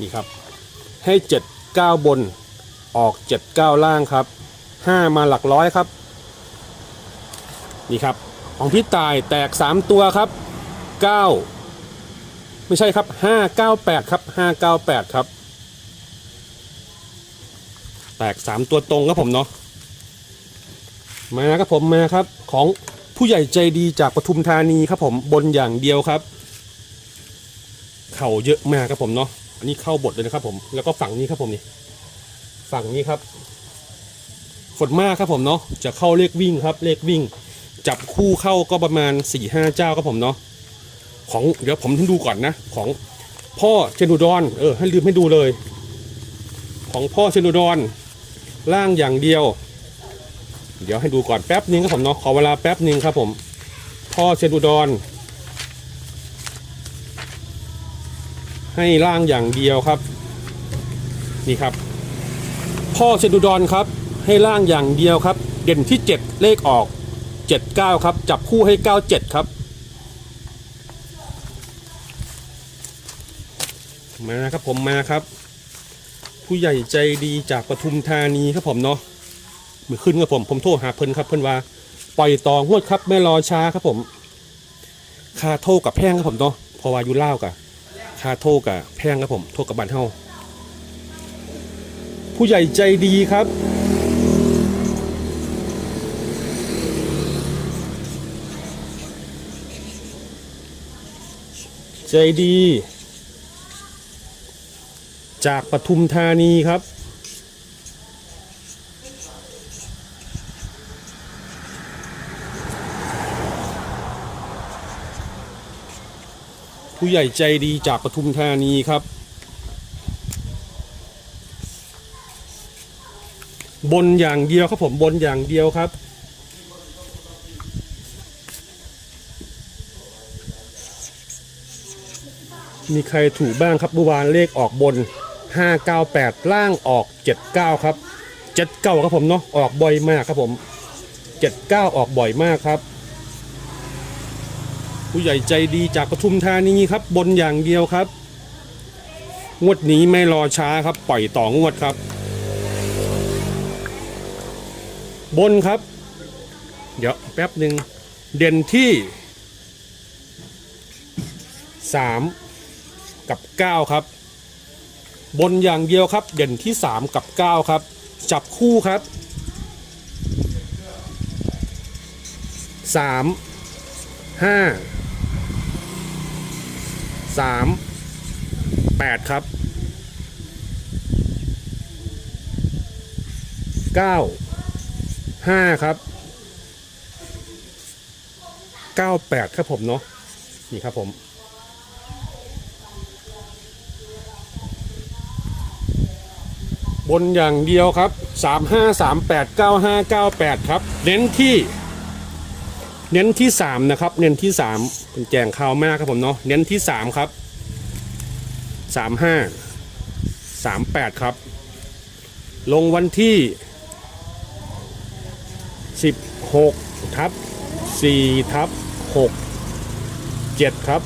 นี่ครับ ให้เจ็ดเก้าบนออกเจ็ดเก้าล่างครับห้ามาหลักร้อยครับ นี่ครับ ของพี่ตายแตกสามตัวครับเก้าไม่ใช่ครับห้าเก้าแปดครับห้าเก้าแปดครับ แตกสามตัวตรงครับผมเนาะมาครับผมมาครับของผู้ใหญ่ใจดีจากปทุมธานีครับผมบนอย่างเดียวครับ เข่าเยอะมากครับผมเนาะ อันนี้เข้าบทเลยนะครับ ผมแล้วก็ฝั่งนี้ครับผมนี่ฝั่งนี้ครับฝนมากครับผมเนาะจะเข้าเลขวิ่งครับ เลขวิ่ง จับคู่เข้าก็ประมาณ4ี่ห้าเจ้าครับผมเนาะของเดี๋ยวผมให้ดูก่อนนะ ของพ่อเชนูดอนเออให้ลืมให้ดูเลย ของพ่อเชนูดอนล่างอย่างเดียว เดี๋ยวให้ดูก่อนแป๊บนึงครับผมเนาะขอเวลาแป๊บนึงครับผม พ่อเชนอุด ให้ล่างอย่างเดียวครับ นี่ครับ พ่อเชนอุดรครับ ให้ล่างอย่างเดียวครับ เด่นที่ 7 เลขออก 79 ครับ จับคู่ให้ 97 ครับมาครับผมมาครับ ผู้ใหญ่ใจดีจากปทุมธานีครับผมเนาะมือขึ้นครับผมผมโทรหาเพิ่นครับเพิ่นว่าปล่อยต่องวดครับไม่รอช้าครับผมคาโทรกับแพงครับผมเนาะพราะว่าอยู่เล่ากับ ค่าโทษกับแพงครับผม โทษกับบ้านเฮาผู้ใหญ่ใจดีครับ ใจดี จากปทุมธานีครับ ผู้ใหญ่ใจดีจากปทุมธานีครับ บนอย่างเดียวครับผมบนอย่างเดียวครับมีใครถูกบ้างครับเมื่อวานเลขออกบน 598 ล่างออก 79 ครับ 79 ครับผมเนาะออกบ่อยมากครับผม 79 ออกบ่อยมากครับ ผู้ใหญ่ใจดีจากปทุมธานีครับ บนอย่างเดียวครับ งวดนี้ไม่รอช้าครับ ปล่อยต่องวดครับ บนครับ เดี๋ยวแป๊บหนึ่งเด่นที่ 3 กับ 9 ครับ บนอย่างเดียวครับ เด่นที่ 3 กับ 9 ครับ จับคู่ครับ 3 5 สามแปดครับเก้าห้าครับเก้าแปดครับผมเนาะนี่ครับผมบนอย่างเดียวครับสามห้าสามแปดเก้าห้าเก้าแปดครับ เน้นที่ เน้นที่สามนะครับ เน้นที่สาม เป็นแจงข่าวมากครับผมเนาะเน้นที่สามครับสามห้าสามแปดครับ ลงวันที่สิบหกทับสี่ทับหกเจ็ดครับ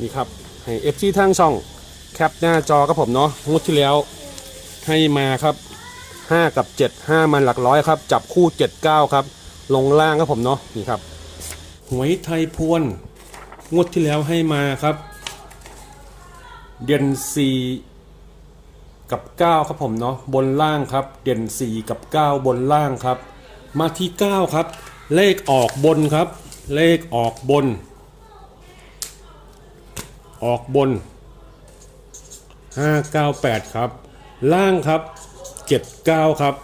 นี่ครับ ให้เอฟซีทางช่อง แคปหน้าจอครับผมเนาะงวดที่แล้วให้มาครับ5กับ7 5มันหลักร้อยครับ จับคู่79ครับ ลงล่างครับผมเนาะนี่ครับ หวยไทยพวนงวดที่แล้วให้มาครับ เด่น4กับ 9 ครับผมเนาะบนล่างครับ เด่น 4 กับ 9 บนล่างครับ มาที่ 9 ครับ เลขออกบนครับ เลขออกบน ออกบน 598 ครับ ล่างครับ 79 ครับ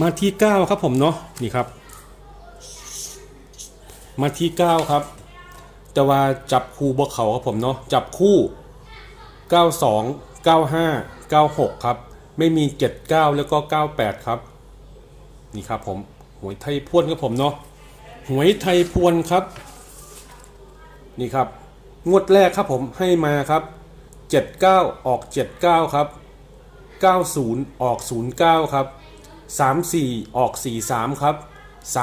มาที่ 9 ครับผมเนาะนี่ครับ มาที่ 9 ครับ แต่ว่าจับคู่บวกเขาครับผมเนาะจับคู่ 92 95 96 ครับ ไม่มี 79 แล้วก็ 98 ครับ นี่ครับผมหวยไทยพวนครับผมเนาะหวยไทยพวนครับ นี่ครับ งวดแรกครับผมให้มาครับ 79 ออก 79 ครับ 90 ออก 09 ครับ 34 ออก 43 ครับ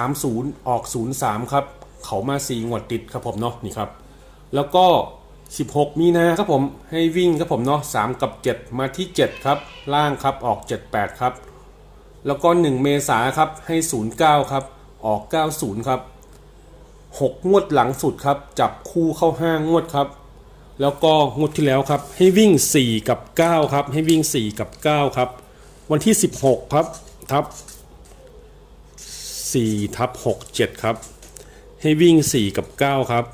30 ออก 03 ครับ เขามา4งวดติดครับผมเนาะนี่ครับ แล้วก็ 16 มีนาครับผมให้วิ่งครับผมเนาะ3กับ 7 มาที่ 7 ครับ ล่างครับออก 78 ครับ แล้วก็ 1 เมษาครับให้ 09 ครับ ออก 90 ครับ 6 งวดหลังสุดครับ จับคู่เข้า 5 งวดครับ แล้วก็งวดที่แล้วครับ ให้วิ่ง 4 กับ 9 ครับ ให้วิ่ง 4 กับ 9 ครับ วันที่ 16 ครับทับ4ทับ6 7 ครับ ให้วิ่ง 4 กับ 9 ครับ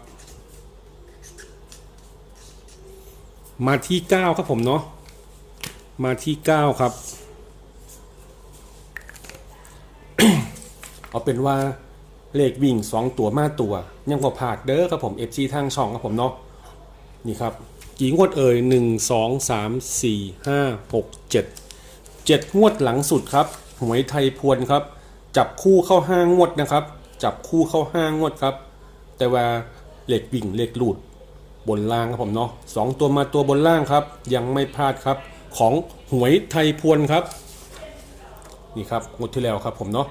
มาที่ 9 ครับผมเนาะมาที่ 9 ครับ เอาเป็นว่าเลขวิ่ง 2 ตัวมาตัว ยังพอผาดเด้อครับผม FC ทางช่องครับผมเนาะนี่ครับ กี่งวดเอ่ย 1 2 3 4 5 6 7 7 งวดหลังสุดครับ หวยไทยพวนครับ จับคู่เข้า5งวดนะครับ จับคู่เข้า5งวดครับ แต่ว่าเหลขวิ่งเหลขหลุดบนล่างครับผมเนาะสองตัวมาตัวบนล่างครับ ยังไม่พลาดครับ ของหวยไทยพวนครับ นี่ครับงวดที่แล้วครับผมเนาะ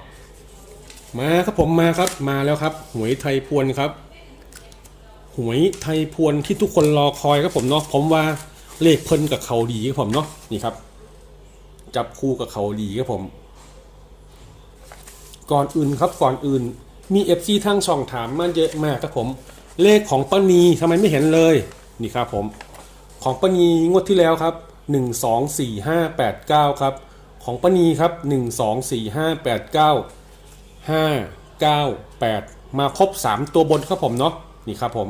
มาครับผมมาครับมาแล้วครับ หวยไทยพวนครับ หวยไทยพวนที่ทุกคนรอคอยครับผมเนาะผมว่าเลขเพิ่นกับเขาดีครับผมเนาะนี่ครับ จับคู่กับเขาดีครับผม ก่อนอื่นครับก่อนอื่น มีเอฟซีทั้งช่องถามมาเยอะมากครับผม เลขของป้านีทำไมไม่เห็นเลย นี่ครับผม ของป้านีงวดที่แล้วครับ 1 2 4 5 8 9 ครับ ของป้านีครับ 1 2 4 5 8 9 5 9 8 มาครบ 3 ตัวบนครับผมเนาะ นี่ครับผม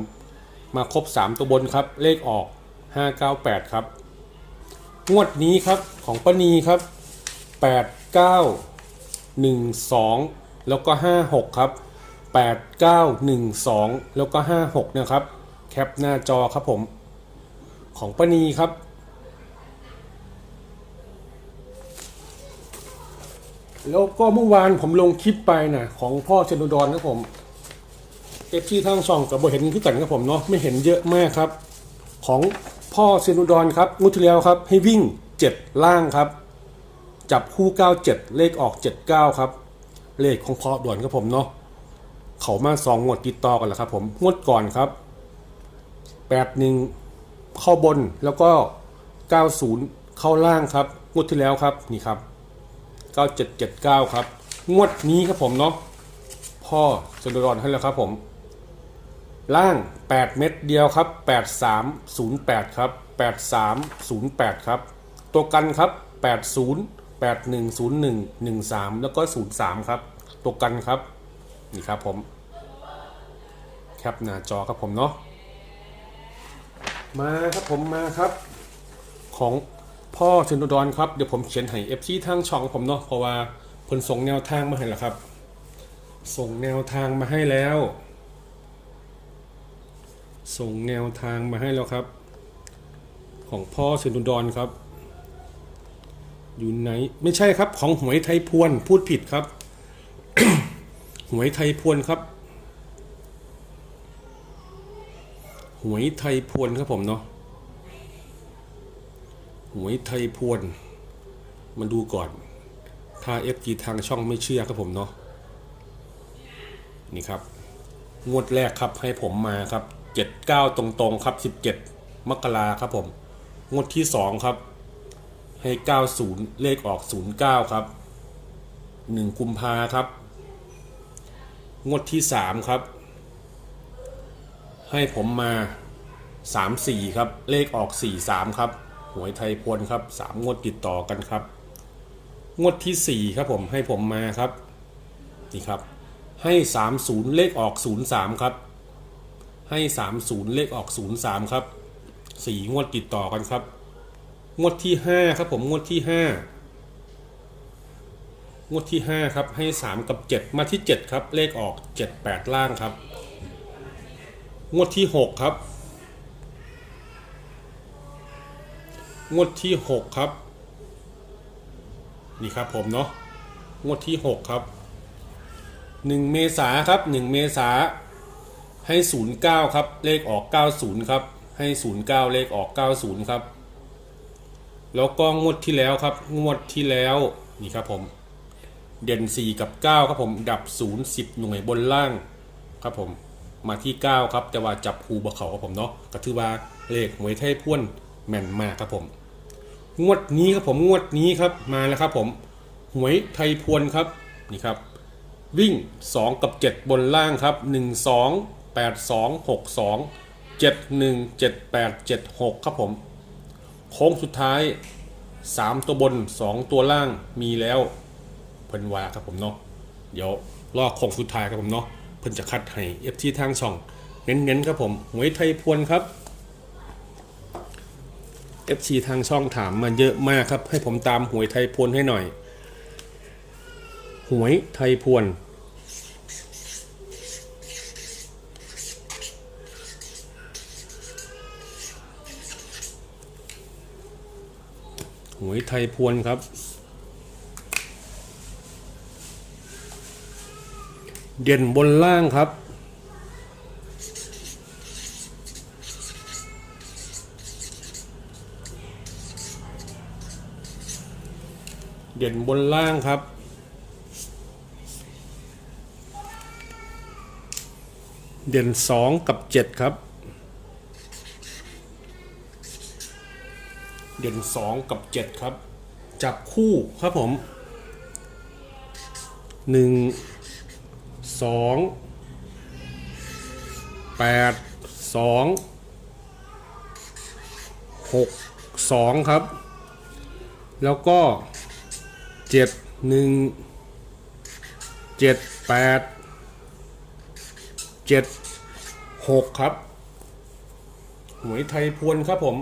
มาครบ 3 ตัวบนครับ เลขออก 598 ครับ งวดนี้ครับของป้านีครับ 8 9 1 2 แล้วก็ 5 6 ครับ 8 9 1 2 แล้วก็ 5 6 นะครับ แคปหน้าจอครับผม ของป้านีครับ แล้วก็เมื่อวานผมลงคลิปไปนะของพ่อเชนุดอนครับผมเอฟซีทางช่องกับบเห็นที่กันครับผมเนาะไม่เห็นเยอะมากครับ ของพ่อเซนุดอนครับงวดที่แล้วครับ ให้วิ่ง 7 ล่างครับ จับคู่ 97 เลขออก 79 ครับ เลขของพ่อด่วนครับผมเนาะ เขามาสองงวดติดต่อกันแล้วครับ ผมงวดก่อนครับ81เข้าบนแล้วก็90เข้าล่างครับ งวดที่แล้วครับนี่ครับ9779ครับ งวดนี้ครับผมเนาะพ่อเซนุดอนให้แล้วครับผม ล่าง 8 เม็ดเดียวครับ 8308 ครับ 8308 ครับ ตัวกันครับ 80 8101 13 แล้วก็ 03 ครับ ตัวกันครับ นี่ครับผมแคปหน้าจอครับผมเนาะมาครับผมมาครับ ของพ่อชนดอนครับเดี๋ยวผมเขียนให้ FC ทางช่องผมเนาะเพราะว่าเพิ่นส่งแนวทางมาให้แล้วครับ ส่งแนวทางมาให้แล้ว ส่งแนวทางมาให้แล้วครับ ของพ่อเซนุดอนครับ อยู่ไหนไม่ใช่ครับของหวยไทยพวนพูดผิดครับ หวยไทยพวนครับ หวยไทยพวนครับผมเนาะ หวยไทยพวนมาดูก่อน ถ้าเอฟจีทางช่องไม่เชื่อครับผมเนาะ นี่ครับ งวดแรกครับให้ผมมาครับเจ็ดเก้าตรงๆครับสิบเจ็ดมกราครับผม งวดที่สองครับ ให้เก้าศูนย์เลขออกศูนย์เก้าครับหนึ่งกุมภาครับ งวดที่สามครับ ให้ผมมาสามสี่ครับ เลขออกสี่สามครับ หวยไทยพวนครับสามงวดติดต่อกันครับ งวดที่สี่ครับผมให้ผมมาครับนี่ครับ ให้สามศูนย์เลขออกศูนย์สามครับ ให้สามศูนย์เลขออกศูนย์สามครับสี่งวดติดต่อกันครับ งวดที่ห้าครับผมงวดที่ห้า งวดที่ห้าครับ ให้สามกับเจ็ดมาที่เจ็ดครับ เลขออกเจ็ดแปดล่างครับ งวดที่หกครับ งวดที่หกครับ นี่ครับผมเนาะ งวดที่หกครับหนึ่งเมษาครับหนึ่งเมษาให้ศูนย์เก้าครับ เลขออกเก้าศูนย์ครับ ให้ศูนย์เก้าเลขออกเก้าศูนย์ครับ แล้วก็งวดที่แล้วครับ งวดที่แล้ว นี่ครับผม เด่นสี่กับเก้าครับผม ดับศูนย์สิบหน่วยบนล่างครับผม มาที่ 9 ครับ แต่ว่าจับคูบเขาครับผมเนาะก็ถือว่าเลขหวยไทยพ่วนแม่นมากครับผม งวดนี้ครับผม งวดนี้ครับมาแล้วครับผม หวยไทยพวนครับนี่ครับ วิ่ง 2 กับ 7 บนล่างครับ 1 2 8 2 6 2 7 1 7 8 7 6 ครับผม โค้งสุดท้าย 3 ตัวบน 2 ตัวล่างมีแล้ว เพิ่นว่าครับผมเนาะเดี๋ยวรอโค้งสุดท้ายครับผมเนาะเพิ่นจะคัดให้เอฟทีทางช่องเน้นๆครับผมหวยไทยพวนครับ FC ทางช่องถามมาเยอะมากครับ ให้ผมตามหวยไทยพวนให้หน่อย หวยไทยพวนหวยไทยพวนครับ เด่นบนล่างครับ เด่นบนล่างครับ เด่นสองกับเจ็ดครับ เด่นสองกับเจ็ดครับ จับคู่ครับผมหนึ่ง สองแปดสองหกสองครับ แล้วก็เจ็ดหนึ่งเจ็ดแปดเจ็ดหกครับหวยไทยพวนครับผม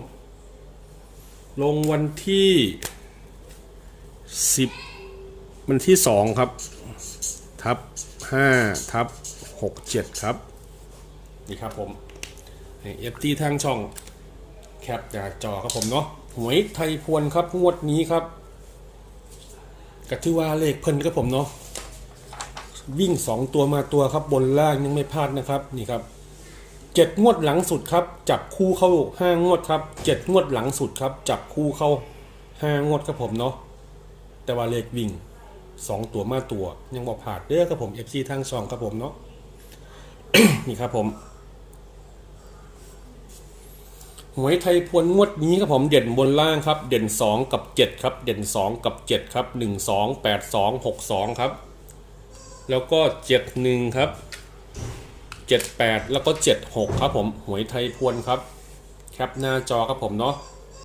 ลงวันที่สิบวันที่สองครับทับ ห้าทับหกเจ็ดครับ นี่ครับผมเอฟทีทางช่องแคปหน้าจอครับผมเนาะหวยไทยพวนครับงวดนี้ครับกถือว่าเลขเพิ่นครับผมเนาะวิ่งสองตัวมาตัวครับบนล่างยังไม่พลาดนะครับนี่ครับเจ็ดงวดหลังสุดครับ จับคู่เข้าห้างวดครับเจ็ดงวดหลังสุดครับ จับคู่เข้าห้างวดครับผมเนาะแต่ว่าเลขวิ่ง สองตัวมาตัว ยังบอกผ่านเด้อครับผมเอฟซีทางช่องครับผมเนาะนี่ครับผมหวยไทยพวนงวดนี้ครับผมเด่นบนล่างครับ เด่น 2 กับ 7 ครับ เด่น 2 กับ 7 ครับ 1 2 8 2 6 2 ครับ แล้วก็ 7 1 ครับ 7 8 แล้วก็ 7 6 ครับผมหวยไทยพวนครับ แคปหน้าจอครับผมเนาะ